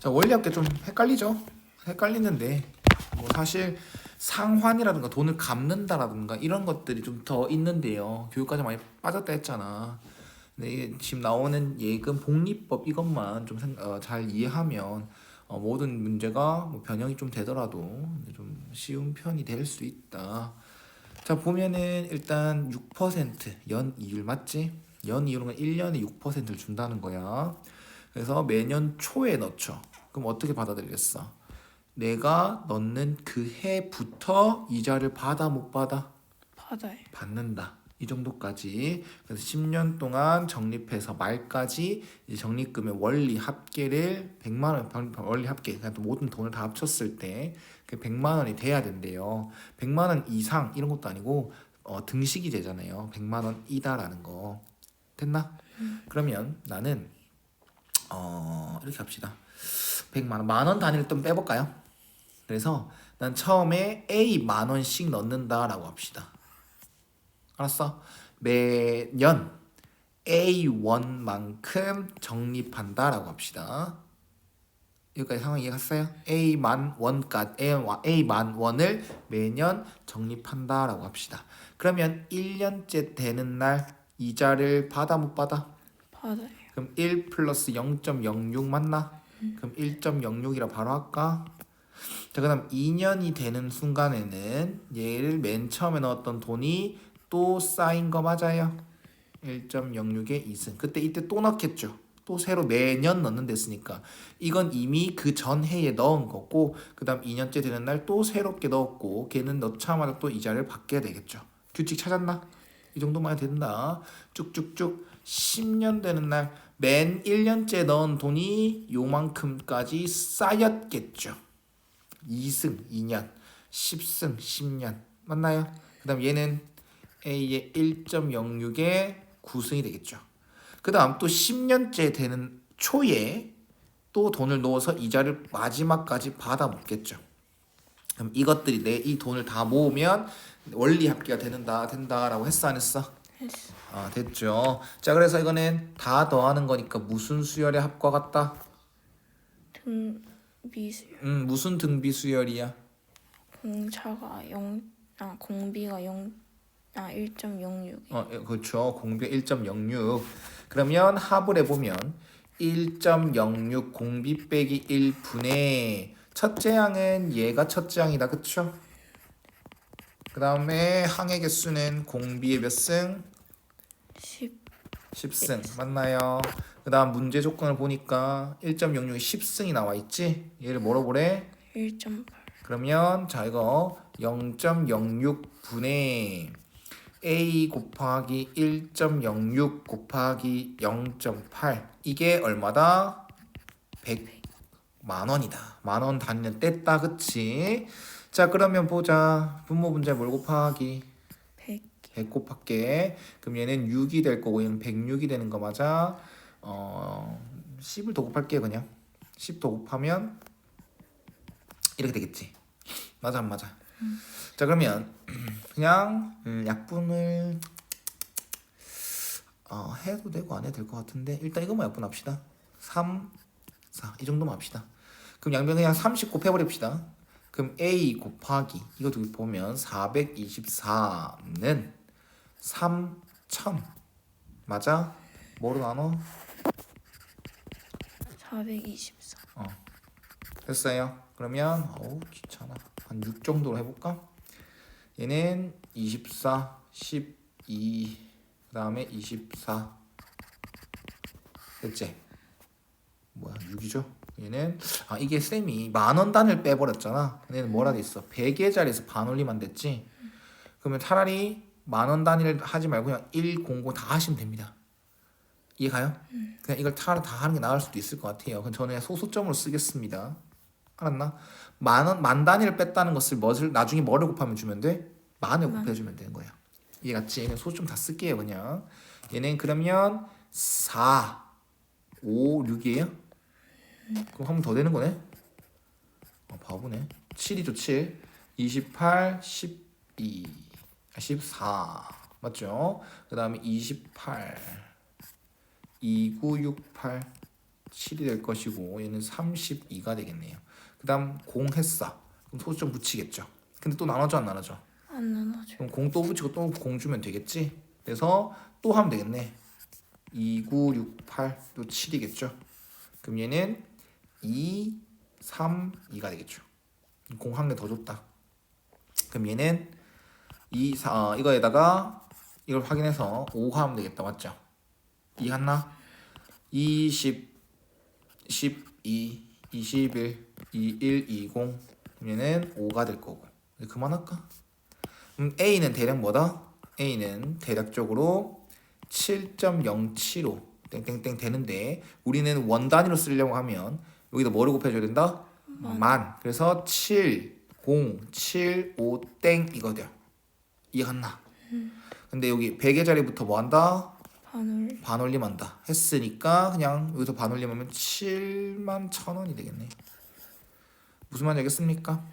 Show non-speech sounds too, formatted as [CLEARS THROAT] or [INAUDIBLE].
자 원리학계 좀 헷갈리죠? 헷갈리는데 뭐 사실 상환이라든가 돈을 갚는다라든가 이런 것들이 좀 더 있는데요. 교육과정 많이 빠졌다 했잖아. 근데 이게 지금 나오는 예금 복리법 이것만 좀 잘 이해하면 어, 모든 문제가 뭐 변형이 좀 되더라도 좀 쉬운 편이 될 수 있다. 자 보면은 일단 6%연 이율 맞지? 연 이율은 1년에 6%를 준다는 거야. 그래서 매년 초에 넣죠. 그럼 어떻게 받아들이겠어? 내가 넣는 그 해부터 이자를 받아 못 받아? 받아요. 받는다. 이 정도까지. 그래서 10년 동안 적립해서 말까지 이제 적립금의 원리 합계를 100만 원 병- 원리 합계 그러니까 또 모든 돈을 다 합쳤을 때 그 100만 원이 돼야 된대요. 100만 원 이상 이런 것도 아니고 어, 등식이 되잖아요. 100만 원이다라는 거. 됐나? 그러면 나는 어, 이렇게 합시다. 100만 원, 만 원 단위를 좀 빼볼까요? 그래서 난 처음에 A 만 원씩 넣는다라고 합시다. 알았어? 매년 A1만큼 적립한다라고 합시다. 여기까지 상황 이해갔어요? A만 원까지 A만 원을 매년 적립한다라고 합시다. 그러면 1년째 되는 날 이자를 받아 못 받아? 받아요. 그럼 1 플러스 0.06 맞나? 그럼 1.06이라 바로 할까? 자, 그 다음 2년이 되는 순간에는 얘를 맨 처음에 넣었던 돈이 또 쌓인 거 맞아요? 1.06의 2승. 그때 이때 또 넣겠죠. 또 새로 매년 넣는 됐으니까 이건 이미 그 전 해에 넣은 거고 그 다음 2년째 되는 날 또 새롭게 넣었고 걔는 넣자마자 또 이자를 받게 되겠죠. 규칙 찾았나? 이 정도만 해도 된다. 쭉쭉쭉 10년 되는 날 맨 1년째 넣은 돈이 요만큼까지 쌓였겠죠. 2승 2년, 10승 10년 맞나요? 그 다음 얘는 A의 1.06의 9승이 되겠죠. 그 다음 또 10년째 되는 초에 또 돈을 넣어서 이자를 마지막까지 받아 먹겠죠. 그럼 이것들이 내 이 돈을 다 모으면 원리 합계가 되는다 된다라고 했어 안 했어? 했어. 아 됐죠. 자 그래서 이거는 다 더하는 거니까 무슨 수열의 합과 같다? 등 미수 음 무슨 등비 수열이야? 공차가 0, 아 공비가 0, 아 1.06. 어 예, 그렇죠. 공비 1.06. 그러면 합을 해보면 1.06 공비 빼기 1분의 첫째 항은 얘가 첫째 항이다. 그쵸? 그 다음에 항의 개수는 공비의 몇 승? 10 10승 맞나요? 그 다음 문제 조건을 보니까 1.06이 10승이 나와 있지? 얘를 뭐로 보래? 1.8 그러면 자 이거 0.06분의 a 곱하기 1.06 곱하기 0.8 이게 얼마다? 100 만 원이다. 만원 단위는 뗐다 그치? 자 그러면 보자. 분모 분자 뭘 곱하기? 100 100 곱할게. 그럼 얘는 6이 될 거고 얘는 106이 되는 거 맞아? 어 10을 더 곱할게 그냥. 10더 곱하면 이렇게 되겠지. 맞아 안 맞아? 자 그러면 [CLEARS THROAT] 그냥 음, 약분을 어, 해도 되고 안 해도 될 것 같은데 일단 이것만 약분합시다. 3, 4 이 정도만 합시다. 그럼 양변 그냥 30 곱해버립시다. 그럼 a 곱하기 이거 두 개 보면 424는 3,000 맞아? 뭐로 나눠? 424 됐어요. 그러면 어우 귀찮아. 한 6 정도로 해볼까? 얘는 24, 12, 그 다음에 24. 됐지? 뭐야 6이죠? 얘는 아 이게 쌤이 만원 단을 빼버렸잖아. 얘는 뭐라 돼 있어? 100의 자리에서 반 올리만 됐지? 그러면 차라리 만 원 단위를 하지 말고 그냥 1, 0, 0 다 하시면 됩니다. 이해 가요? 그냥 이걸 차라리 다 하는 게 나을 수도 있을 것 같아요. 그럼 저는 소수점으로 쓰겠습니다. 알았나? 만 원, 만 단위를 뺐다는 것을 뭐를 나중에 뭐를 곱하면 주면 돼? 만을 만. 곱해주면 되는 거야. 이해 갔지? 얘는 소수점 다 쓸게요 그냥. 얘는 그러면 4, 5, 6이에요? 그럼 한 번 더 되는 거네? 아, 바보네. 7이죠 7. 28, 12, 아, 14 맞죠? 그 다음에 28, 2968 7이 될 것이고 얘는 32가 되겠네요. 그 다음 공 했어. 그럼 소수점 붙이겠죠. 근데 또 나눠줘 안 나눠줘? 안 나눠줘. 그럼 공 또 붙이고 또 공 주면 되겠지. 그래서 또 하면 되겠네. 2, 9, 6, 8, 또 7이겠죠. 그럼 얘는 2, 3, 2가 되겠죠. 공 한 개 더 줬다. 그럼 얘는 2, 4, 어, 이거에다가 이걸 확인해서 5가 하면 되겠다. 맞죠? 2 했나? 20, 12, 21, 21, 20. 그럼 얘는 5가 될 거고. 이제 그만할까? 그럼 A는 대략 뭐다? A는 대략적으로 7.075 땡땡땡 되는데 우리는 원 단위로 쓰려고 하면 여기다 뭐를 곱해줘야 된다? 만. 그래서 7, 0, 7, 5, 땡 이거 돼요. 이해갔나? 근데 여기 100의 자리부터 뭐 한다? 반을 반올림한다. 했으니까 그냥 여기서 반올림하면 7만 천 원이 되겠네. 무슨 말인지 알겠습니까?